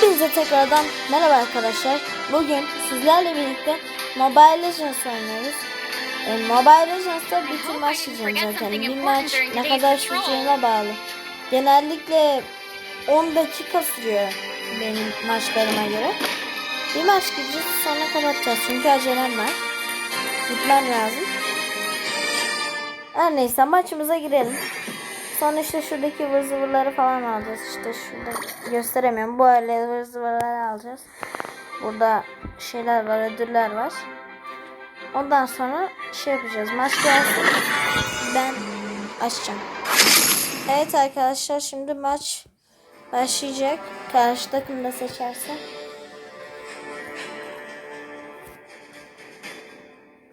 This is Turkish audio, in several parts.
Hepinize tekrardan merhaba arkadaşlar. Bugün sizlerle birlikte Mobile Legends oynuyoruz. E, Mobile Legends'ta bir maç diyeceğim zaten. Bir maç ne kadar süreceğine bağlı. Genellikle 10 dakika sürüyor benim maçlarıma göre. Bir maç gideceğiz sonra kapatacağız çünkü acelem var. Gitmem lazım. Her neyse maçımıza girelim. Sonra işte şuradaki ıvır zıvırları falan alacağız. İşte şurada gösteremiyorum. Bu öyle ıvır zıvırları alacağız. Burada şeyler var, ödüller var. Ondan sonra şey yapacağız. Maç gelsin. Ben açacağım. Evet arkadaşlar şimdi maç başlayacak. Karşı takım da seçerse.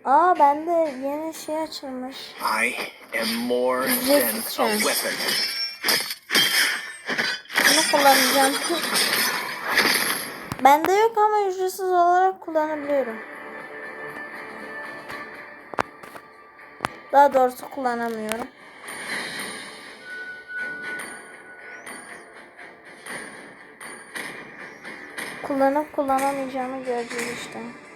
Aa bende yeni şey açılmış. I am more than a weapon. Bunu kullanacağım. Bende yok ama ücretsiz olarak kullanabiliyorum. Daha doğrusu kullanamıyorum. Kullanıp kullanamayacağımı göreceğiz işte.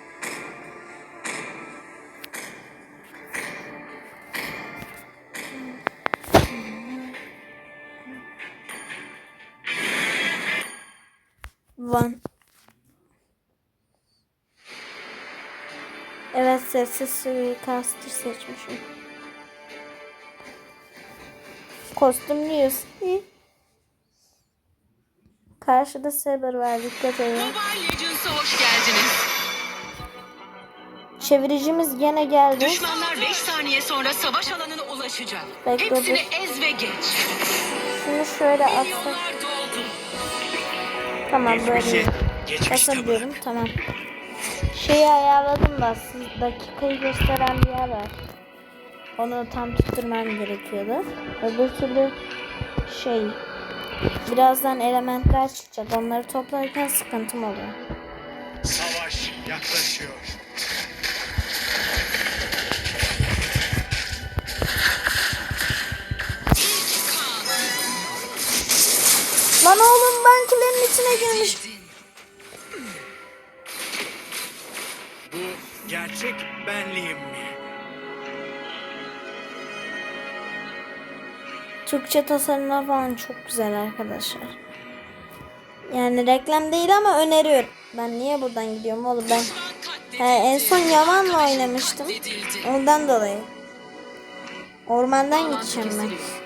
Van. Evet sessiz suikastı seçmişim. Kostümlüyüz. Hı. Karşıda Saber var dikkat edin. Mobile Legends'a hoş geldiniz. Çeviricimiz gene geldi. Düşmanlar 5 saniye sonra savaş alanına ulaşacak. Bekle, Hepsini dur. ez ve geç. Şunu şöyle atsak. Tamam Geçmişi böyle. geçmişte Basabiliyorum tamam. Şeyi ayarladım da siz dakikayı gösteren bir yer var. Onu tam tutturmam gerekiyordu. Öbür türlü şey birazdan elementler çıkacak. Onları toplarken sıkıntım oluyor. Savaş yaklaşıyor. İçine girmiş. Bu gerçek benliğim mi? Türkçe tasarımlar falan çok güzel arkadaşlar. Yani reklam değil ama öneriyorum. Ben niye buradan gidiyorum oğlum ben? He, en son Yaman'la oynamıştım. Ondan dolayı. Ormandan gideceğim ben.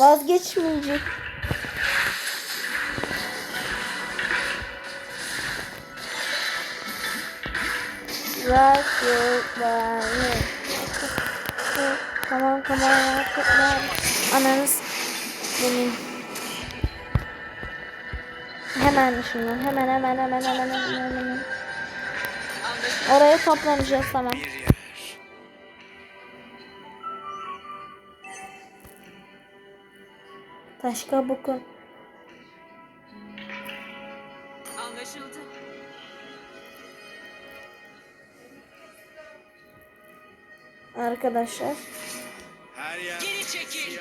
Vazgeçmeyecek. Rock your body. Tamam tamam rock your body. Ananız benim. Hemen şunu hemen hemen hemen hemen hemen hemen. Oraya toplanacağız tamam. Başka bakın. Anlaşıldı. Arkadaşlar. Her yer. Geri çekil.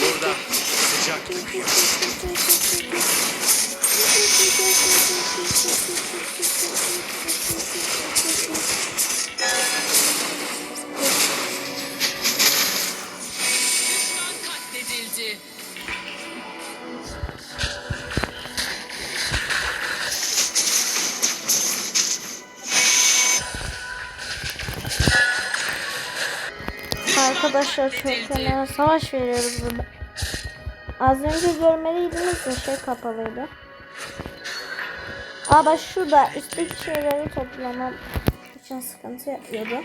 Burada sıcak katledildi. Arkadaşlar çok fena savaş veriyoruz burada. Az önce görmeliydiniz de şey kapalıydı. Bak şurada üstteki şeyleri toplamam için sıkıntı yapıyordu.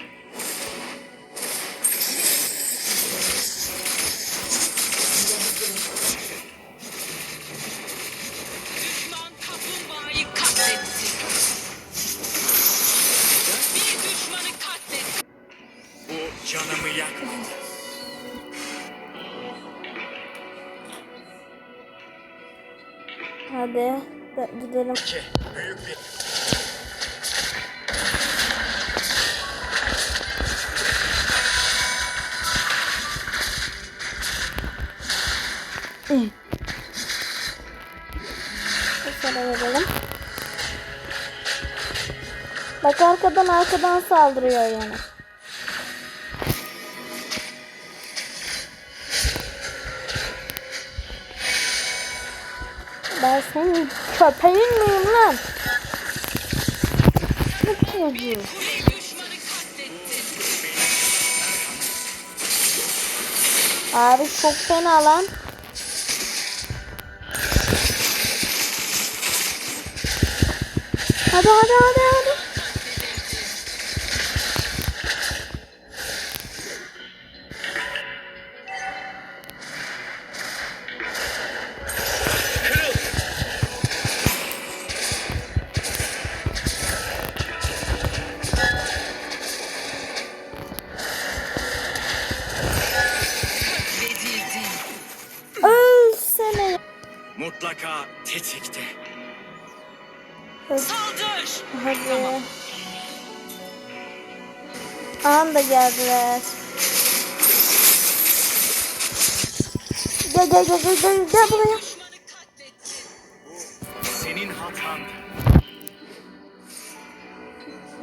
Hadi gidelim. İki. Büyük bir... Şöyle verelim. Bak arkadan arkadan saldırıyor yani. Ben senin köpeğin miyim lan? Ne katletti. Abi çok fena lan. Hadi hadi hadi Mutlaka tetikte. Saldır. Hadi. Anda geldiler. Gel gel gel gel gel, gel buraya. Senin hatan.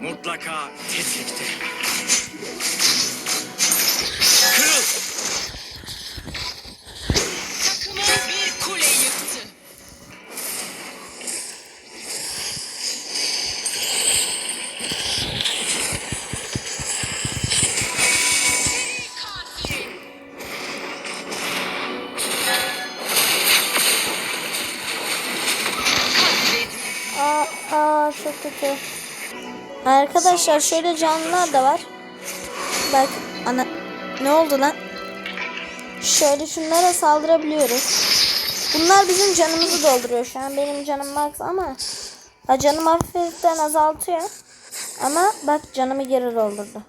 Mutlaka tetikte. Kötü. Arkadaşlar şöyle canlılar da var. Bak ana ne oldu lan? Şöyle şunlara saldırabiliyoruz. Bunlar bizim canımızı dolduruyor. Şu an benim canım max ama ha, canım hafiften azaltıyor. Ama bak canımı geri doldurdu.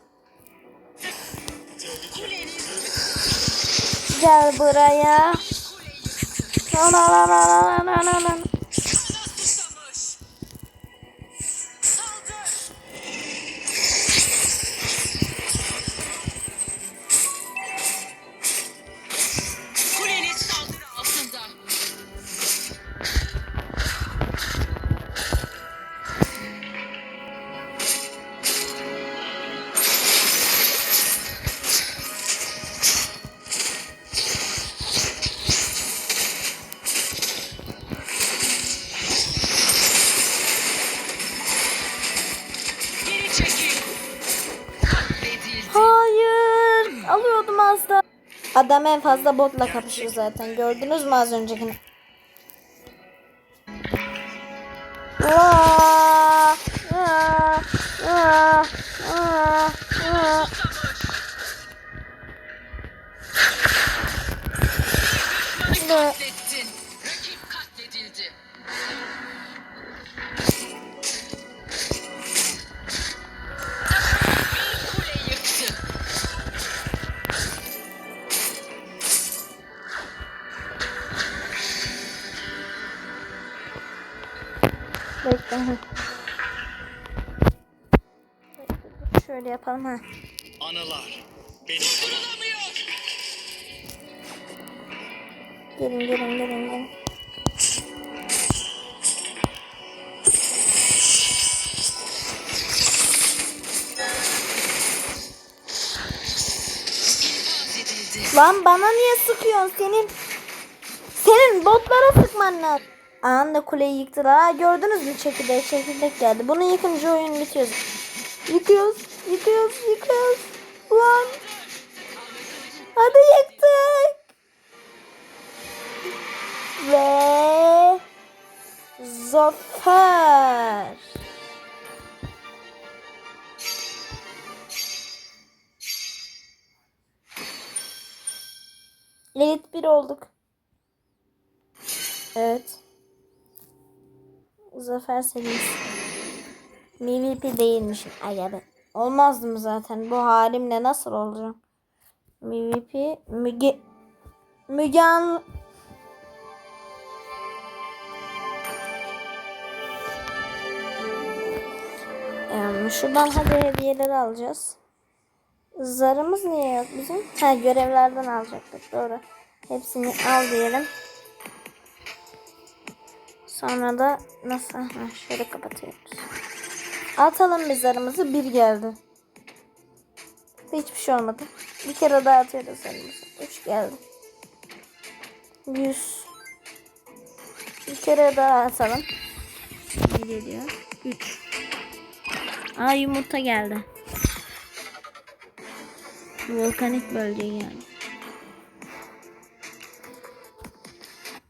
Gel buraya. La la la la la la la Adam en fazla botla kapışır zaten. Gördünüz mü az öncekini? Aa, aa, aa, aa, aa. Düşmanı Şöyle yapalım ha. Anılar. Beni. Gelin gelin gelin gelin. Lan bana niye sıkıyorsun senin? Senin botlara sıkman lazım. Anında kuleyi yıktılar. Ha, gördünüz mü çekirdek çekirdek geldi. Bunu yıkınca oyun bitiyor. Yıkıyoruz, yıkıyoruz, yıkıyoruz. Lan. Hadi yıktık. Ve zafer. Elit bir olduk. Evet. Zafer serisi. MVP değilmişim. Ay abi. Olmazdım zaten. Bu halimle nasıl olacağım? MVP Müge Müge An ee, Şuradan hadi hediyeleri alacağız. Zarımız niye yok bizim? Ha görevlerden alacaktık doğru. Hepsini al diyelim. Sonra da nasıl? Ha, şöyle kapatıyoruz. Atalım biz zarımızı. Bir geldi. Hiçbir şey olmadı. Bir kere daha atıyoruz zarımızı. Üç geldi. Yüz. Bir kere daha atalım. Ne geliyor? Üç. Aa yumurta geldi. Volkanik bölge geldi.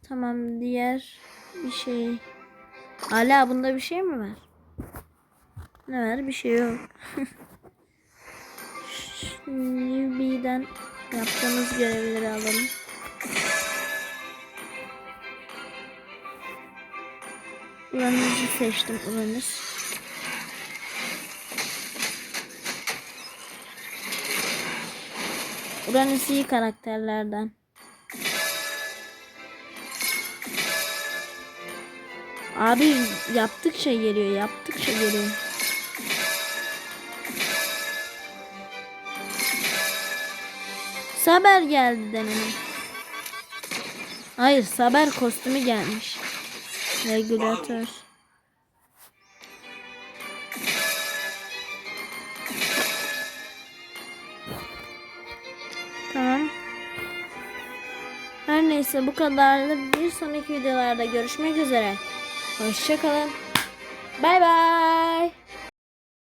Tamam diğer bir şey. Hala bunda bir şey mi var? Ne var? Bir şey yok. Newbie'den yaptığımız görevleri alalım. Uranüs'ü seçtim Uranüs. Uranüs iyi karakterlerden. Abi yaptıkça geliyor, yaptıkça geliyor. Saber geldi denelim. Hayır, Saber kostümü gelmiş. Regülatör. Tamam. Her neyse bu kadarlı bir sonraki videolarda görüşmek üzere. Hoşçakalın.